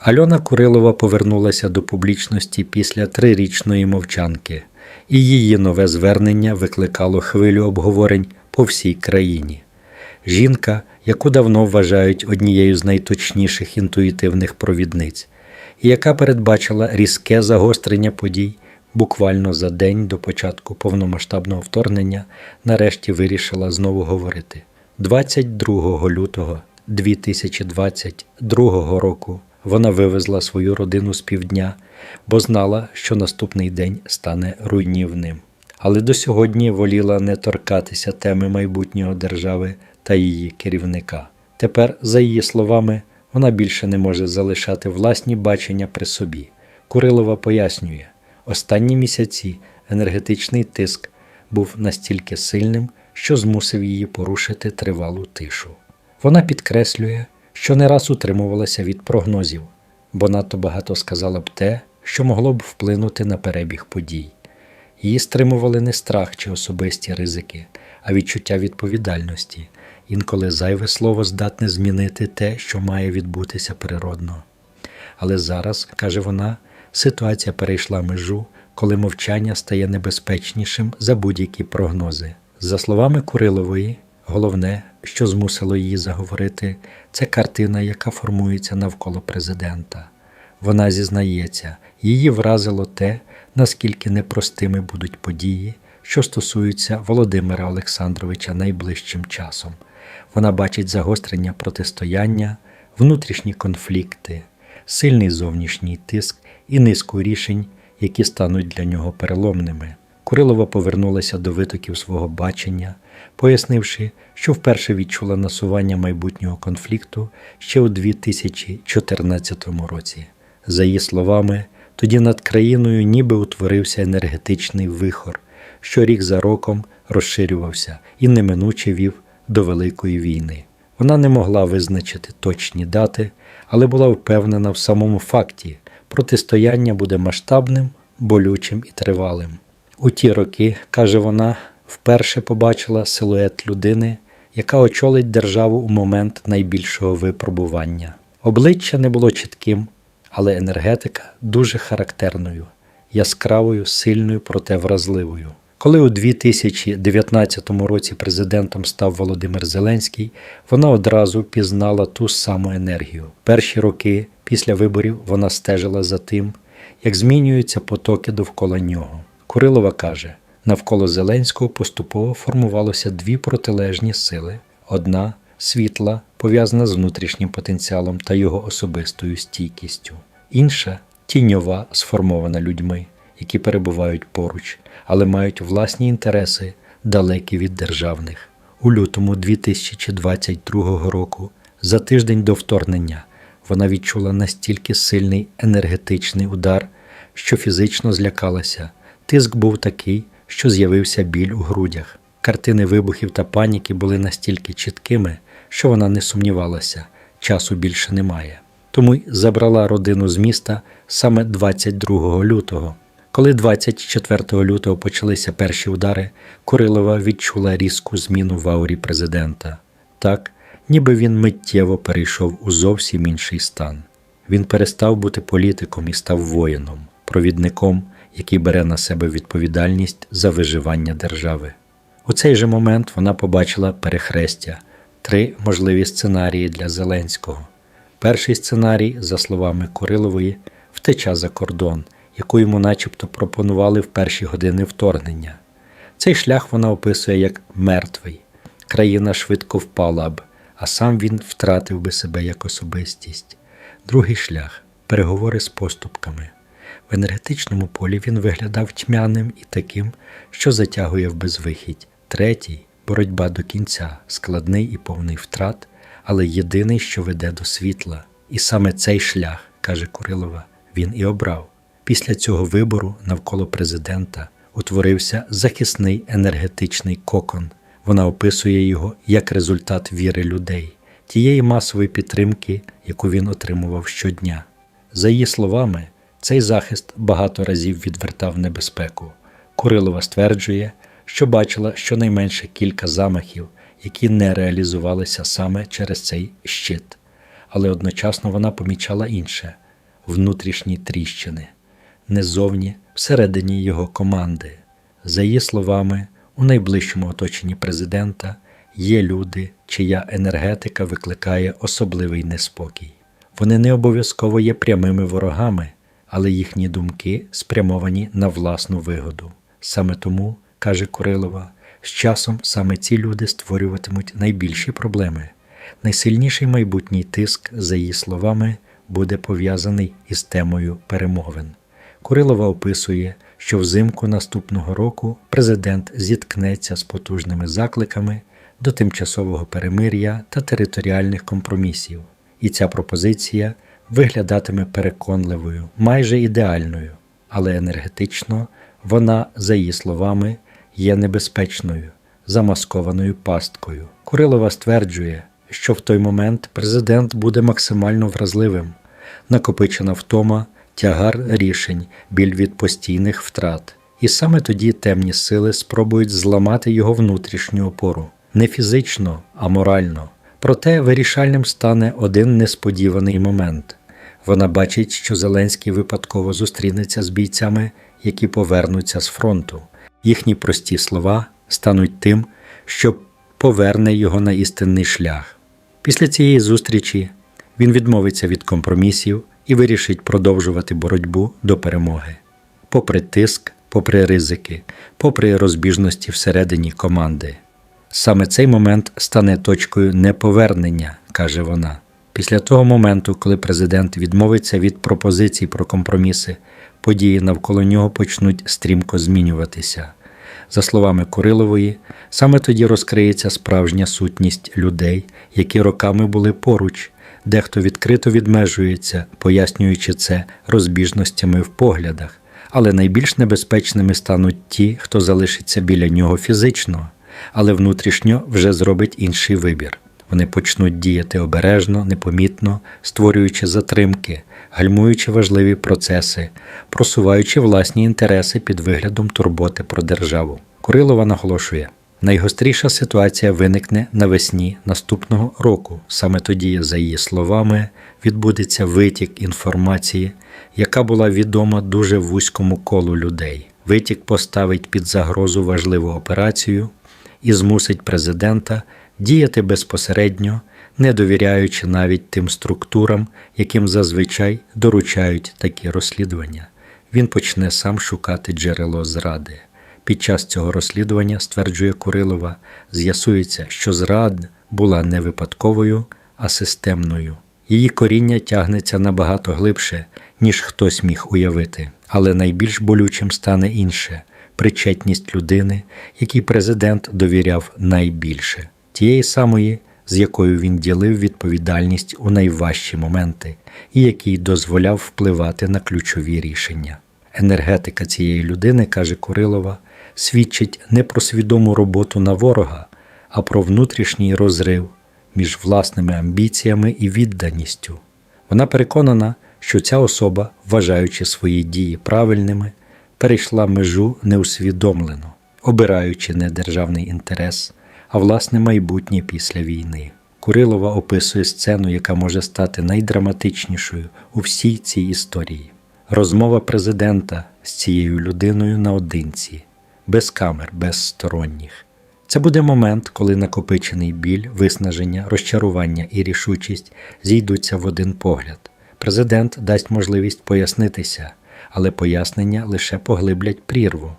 Альона Курилова повернулася до публічності після трирічної мовчанки, і її нове звернення викликало хвилю обговорень по всій країні. Жінка, яку давно вважають однією з найточніших інтуїтивних провідниць, і яка передбачила різке загострення подій буквально за день до початку повномасштабного вторгнення, нарешті вирішила знову говорити. 22 лютого 2022 року вона вивезла свою родину з півдня, бо знала, що наступний день стане руйнівним. Але до сьогодні воліла не торкатися теми майбутнього держави та її керівника. Тепер, за її словами, вона більше не може залишати власні бачення при собі. Курилова пояснює, останні місяці енергетичний тиск був настільки сильним, що змусив її порушити тривалу тишу. Вона підкреслює, що не раз утримувалася від прогнозів, бо надто багато сказала б те, що могло б вплинути на перебіг подій. Її стримували не страх чи особисті ризики, а відчуття відповідальності. Інколи зайве слово здатне змінити те, що має відбутися природно. Але зараз, каже вона, ситуація перейшла межу, коли мовчання стає небезпечнішим за будь-які прогнози. За словами Курилової, головне, що змусило її заговорити, це картина, яка формується навколо президента. Вона зізнається, її вразило те, наскільки непростими будуть події, що стосуються Володимира Олександровича найближчим часом. Вона бачить загострення протистояння, внутрішні конфлікти, сильний зовнішній тиск і низку рішень, які стануть для нього переломними. Курилова повернулася до витоків свого бачення, пояснивши, що вперше відчула насування майбутнього конфлікту ще у 2014 році. За її словами, тоді над країною ніби утворився енергетичний вихор, що рік за роком розширювався і неминуче вів до Великої війни. Вона не могла визначити точні дати, але була впевнена в самому факті протистояння буде масштабним, болючим і тривалим. У ті роки, каже вона, вперше побачила силует людини, яка очолить державу у момент найбільшого випробування. Обличчя не було чітким, але енергетика дуже характерною, яскравою, сильною, проте вразливою. Коли у 2019 році президентом став Володимир Зеленський, вона одразу пізнала ту саму енергію. Перші роки після виборів вона стежила за тим, як змінюються потоки довкола нього. Курилова каже: навколо Зеленського поступово формувалося дві протилежні сили: одна світла, пов'язана з внутрішнім потенціалом та його особистою стійкістю, інша тіньова, сформована людьми, які перебувають поруч, але мають власні інтереси, далекі від державних. У лютому 2022 року, за тиждень до вторгнення, вона відчула настільки сильний енергетичний удар, що фізично злякалася. Тиск був такий, що з'явився біль у грудях. Картини вибухів та паніки були настільки чіткими, що вона не сумнівалася, часу більше немає. Тому й забрала родину з міста саме 22 лютого. Коли 24 лютого почалися перші удари, Курилова відчула різку зміну в аурі президента. Так, ніби він миттєво перейшов у зовсім інший стан. Він перестав бути політиком і став воїном, провідником, який бере на себе відповідальність за виживання держави. У цей же момент вона побачила перехрестя, три можливі сценарії для Зеленського. Перший сценарій, за словами Курилової, втеча за кордон, яку йому начебто пропонували в перші години вторгнення. Цей шлях вона описує як мертвий. Країна швидко впала б, а сам він втратив би себе як особистість. Другий шлях переговори з поступками. В енергетичному полі він виглядав тьмяним і таким, що затягує в безвихідь. Третій боротьба до кінця, складний і повний втрат, але єдиний, що веде до світла. І саме цей шлях, каже Курилова, він і обрав. Після цього вибору навколо президента утворився захисний енергетичний кокон. Вона описує його як результат віри людей, тієї масової підтримки, яку він отримував щодня. За її словами, цей захист багато разів відвертав небезпеку. Курилова стверджує, що бачила щонайменше кілька замахів, які не реалізувалися саме через цей щит. Але одночасно вона помічала інше внутрішні тріщини, не зовні, всередині його команди. За її словами, у найближчому оточенні президента є люди, чия енергетика викликає особливий неспокій. Вони не обов'язково є прямими ворогами, але їхні думки спрямовані на власну вигоду. Саме тому, каже Курилова, з часом саме ці люди створюватимуть найбільші проблеми. Найсильніший майбутній тиск, за її словами, буде пов'язаний із темою перемовин. Курилова описує, що взимку наступного року президент зіткнеться з потужними закликами до тимчасового перемир'я та територіальних компромісів, і ця пропозиція виглядатиме переконливою, майже ідеальною, але енергетично вона, за її словами, є небезпечною, замаскованою пасткою. Курилова стверджує, що в той момент президент буде максимально вразливим, накопичена втома, тягар рішень, біль від постійних втрат. І саме тоді темні сили спробують зламати його внутрішню опору не фізично, а морально. Проте вирішальним стане один несподіваний момент. Вона бачить, що Зеленський випадково зустрінеться з бійцями, які повернуться з фронту. Їхні прості слова стануть тим, що поверне його на істинний шлях. Після цієї зустрічі він відмовиться від компромісів і вирішить продовжувати боротьбу до перемоги. Попри тиск, попри ризики, попри розбіжності всередині команди. Саме цей момент стане точкою неповернення, каже вона. Після того моменту, коли президент відмовиться від пропозицій про компроміси, події навколо нього почнуть стрімко змінюватися. За словами Курилової, саме тоді розкриється справжня сутність людей, які роками були поруч, дехто відкрито відмежується, пояснюючи це розбіжностями в поглядах, але найбільш небезпечними стануть ті, хто залишиться біля нього фізично, але внутрішньо вже зробить інший вибір. Вони почнуть діяти обережно, непомітно, створюючи затримки, гальмуючи важливі процеси, просуваючи власні інтереси під виглядом турботи про державу. Курилова наголошує: найгостріша ситуація виникне навесні наступного року. Саме тоді, за її словами, відбудеться витік інформації, яка була відома дуже вузькому колу людей. Витік поставить під загрозу важливу операцію і змусить президента діяти безпосередньо, не довіряючи навіть тим структурам, яким зазвичай доручають такі розслідування. Він почне сам шукати джерело зради. Під час цього розслідування, стверджує Курилова, з'ясується, що зрад була не випадковою, а системною. Її коріння тягнеться набагато глибше, ніж хтось міг уявити. Але найбільш болючим стане інше причетність людини, якій президент довіряв найбільше, тієї самої, з якою він ділив відповідальність у найважчі моменти, і який дозволяв впливати на ключові рішення. Енергетика цієї людини, каже Курилова, свідчить не про свідому роботу на ворога, а про внутрішній розрив між власними амбіціями і відданістю. Вона переконана, що ця особа, вважаючи свої дії правильними, перейшла межу неусвідомлено, обираючи не державний інтерес, а власне майбутнє після війни. Курилова описує сцену, яка може стати найдраматичнішою у всій цій історії. Розмова президента з цією людиною наодинці, без камер, без сторонніх. Це буде момент, коли накопичений біль, виснаження, розчарування і рішучість зійдуться в один погляд. Президент дасть можливість пояснитися, але пояснення лише поглиблять прірву.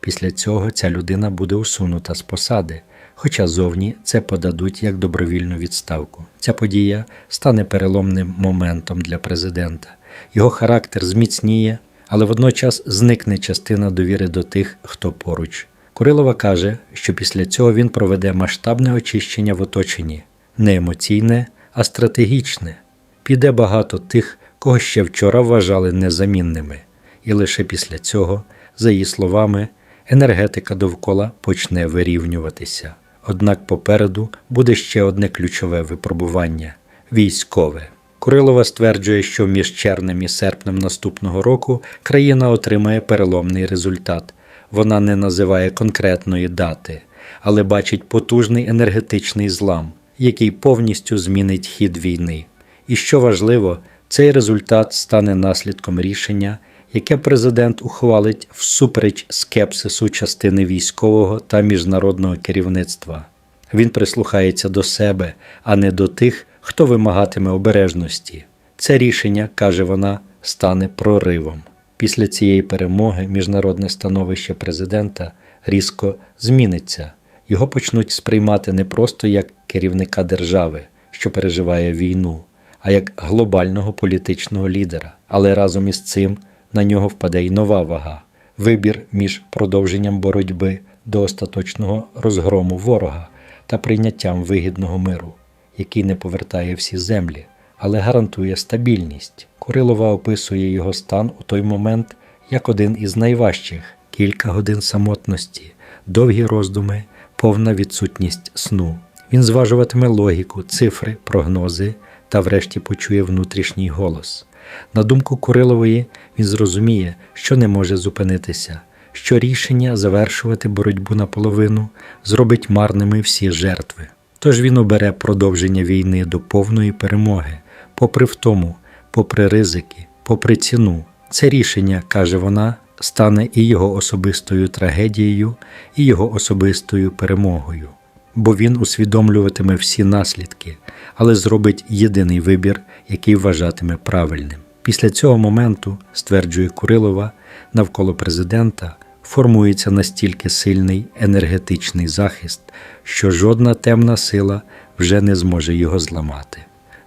Після цього ця людина буде усунута з посади, хоча зовні це подадуть як добровільну відставку. Ця подія стане переломним моментом для президента. Його характер зміцніє, але водночас зникне частина довіри до тих, хто поруч. Курилова каже, що після цього він проведе масштабне очищення в оточенні, не емоційне, а стратегічне. Піде багато тих, кого ще вчора вважали незамінними, і лише після цього, за її словами, енергетика довкола почне вирівнюватися. Однак попереду буде ще одне ключове випробування військове. Курилова стверджує, що між червнем і серпнем наступного року країна отримає переломний результат. Вона не називає конкретної дати, але бачить потужний енергетичний злам, який повністю змінить хід війни. І що важливо, Цей результат стане наслідком рішення, яке президент ухвалить всупереч скепсису частини військового та міжнародного керівництва. Він прислухається до себе, а не до тих, хто вимагатиме обережності. Це рішення, каже вона, стане проривом. Після цієї перемоги міжнародне становище президента різко зміниться. Його почнуть сприймати не просто як керівника держави, що переживає війну, а як глобального політичного лідера. Але разом із цим на нього впаде й нова вага вибір між продовженням боротьби до остаточного розгрому ворога та прийняттям вигідного миру, який не повертає всі землі, але гарантує стабільність. Курилова описує його стан у той момент як один із найважчих кілька годин самотності, довгі роздуми, повна відсутність сну. Він зважуватиме логіку, цифри, прогнози та врешті почує внутрішній голос. На думку Курилової, він зрозуміє, що не може зупинитися, що рішення завершувати боротьбу наполовину зробить марними всі жертви. Тож він обере продовження війни до повної перемоги, попри втому, попри ризики, попри ціну. Це рішення, каже вона, стане і його особистою трагедією, і його особистою перемогою. Бо він усвідомлюватиме всі наслідки, але зробить єдиний вибір, який вважатиме правильним. Після цього моменту, стверджує Курилова, навколо президента формується настільки сильний енергетичний захист, що жодна темна сила вже не зможе його зламати.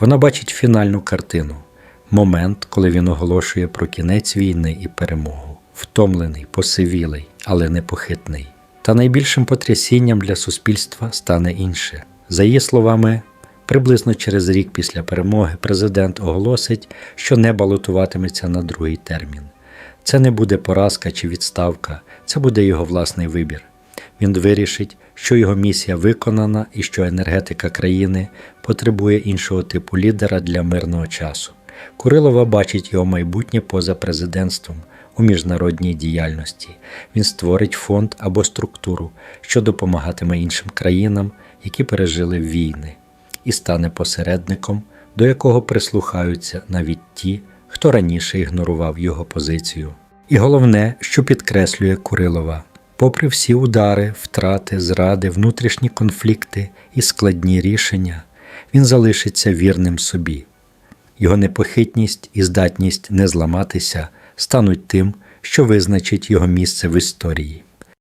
Вона бачить фінальну картину момент, коли він оголошує про кінець війни і перемогу, втомлений, посивілий, але непохитний. Та найбільшим потрясінням для суспільства стане інше. За її словами, приблизно через рік після перемоги президент оголосить, що не балотуватиметься на другий термін. Це не буде поразка чи відставка, це буде його власний вибір. Він вирішить, що його місія виконана і що енергетика країни потребує іншого типу лідера для мирного часу. Курилова бачить його майбутнє поза президентством у міжнародній діяльності. Він створить фонд або структуру, що допомагатиме іншим країнам, які пережили війни, і стане посередником, до якого прислухаються навіть ті, хто раніше ігнорував його позицію. І головне, що підкреслює Курилова, попри всі удари, втрати, зради, внутрішні конфлікти і складні рішення, він залишиться вірним собі. Його непохитність і здатність не зламатися стануть тим, що визначить його місце в історії.